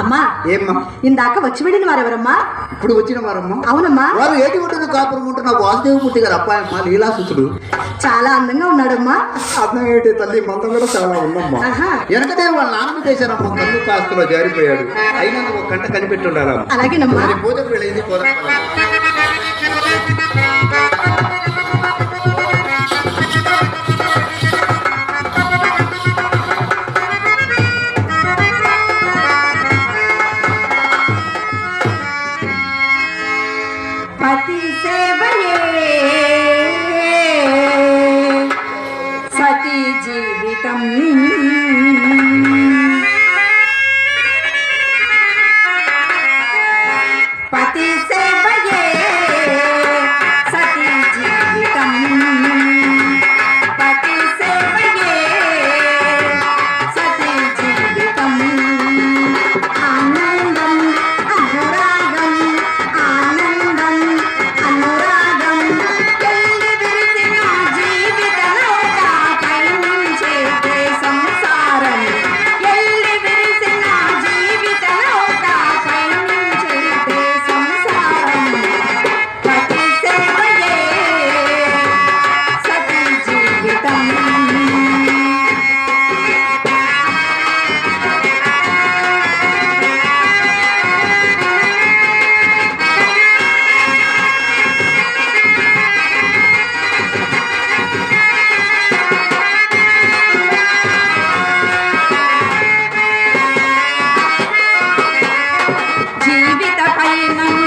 అమ్మా ఏమ్మా? ఇందాక వచ్చి వెళ్ళిన వారెవరమ్మా? ఇప్పుడు వచ్చిన వారమ్మా? అవునమ్మా. వారు ఏటి ఉంటుంది కాపురం ఉంటున్న వాసుదేవ మూర్తి గారు అబ్బాయమ్మా లీలాసుతుడు. చాలా అందంగా ఉన్నాడమ్మా. అందం ఏంటి తల్లి? మందం కూడా చాలా ఉందమ్మా. వెనకదే వాళ్ళ నాన్న చేశారమ్మా తల్లి కాస్తలో జారిపోయాడు. అయినా ఒక గంట కనిపెట్టి ఉండాలమ్మా. అలాగేనమ్మా. పూజకు వెళ్ళింది పోదా పతి సేవయే. సతీ జీవితం జీవిత పయనంలో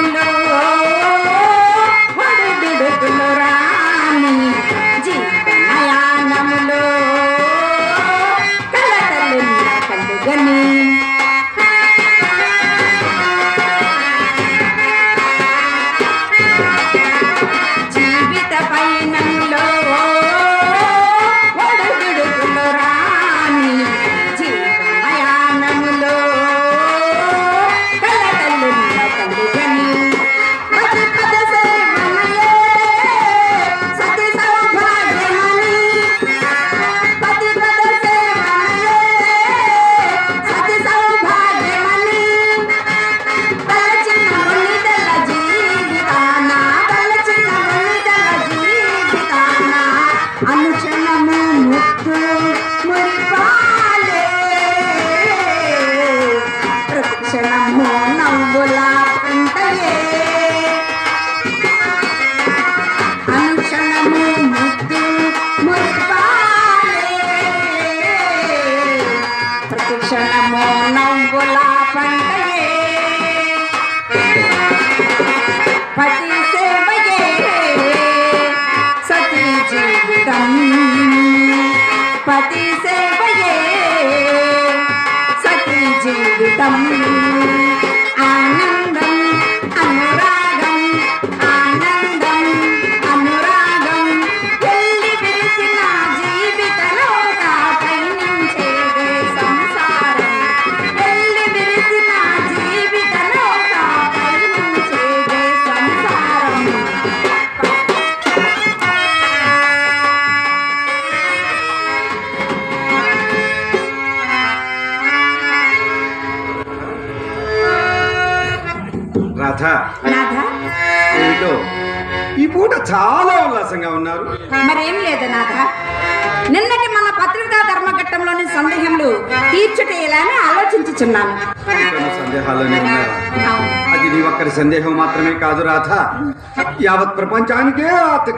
పతి సేవయే సతీ జీవితం పతి సేవయే సతీ జీవితం ఆనందం నాథ ఏమిటో? ఈ పూట చాలా ఉల్లాసంగా ఉన్నారు. మరేం లేదు నాథ. నిన్నటి మన పత్రికా ధర్మఘట్టంలోని సందేహములు తీర్చుటేయాలని ఆలోచించుచున్నాను. సందేహాల్లోనే ఉన్నారు. అది నీ ఒక్కరి సందేహం మాత్రమే కాదు రాధ. యావత్ ప్రపంచానికే రాధ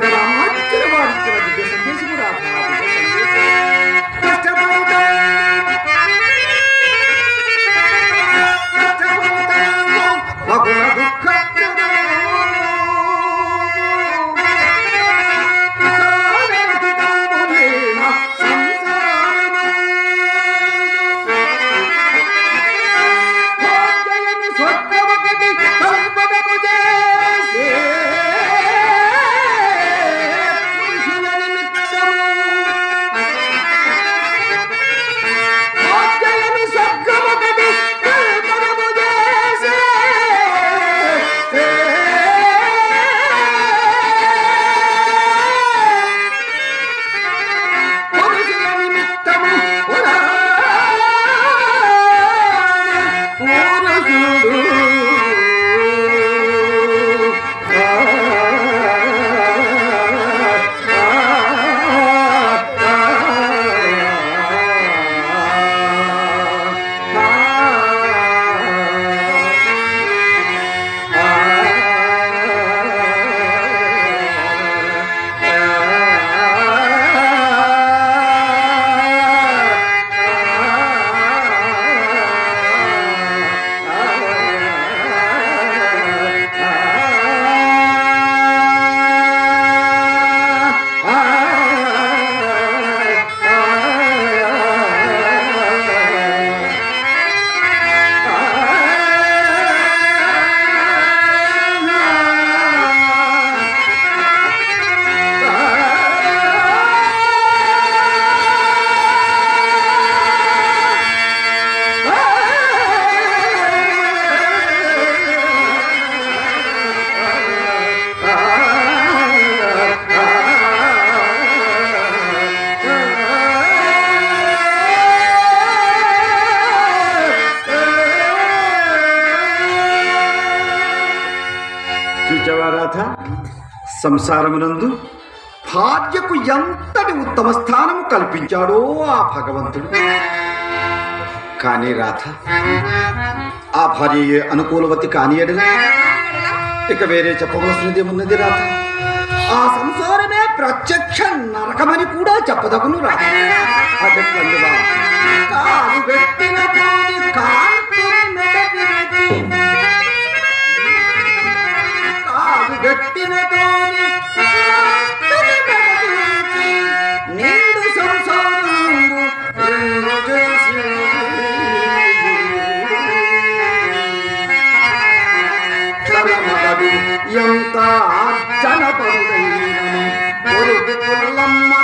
రాధ సంసారమునందు భార్యకు ఎంతటి ఉత్తమ స్థానం కల్పించాడో ఆ భగవంతుడు. కానీ రాధ ఆ భార్య అనుకూలవతి కాని ఇక వేరే చెప్పవలసినది ఉన్నది రాధ? ఆ సంసారమే ప్రత్యక్ష నరకమని కూడా చెప్పదగును రాధ. காலம்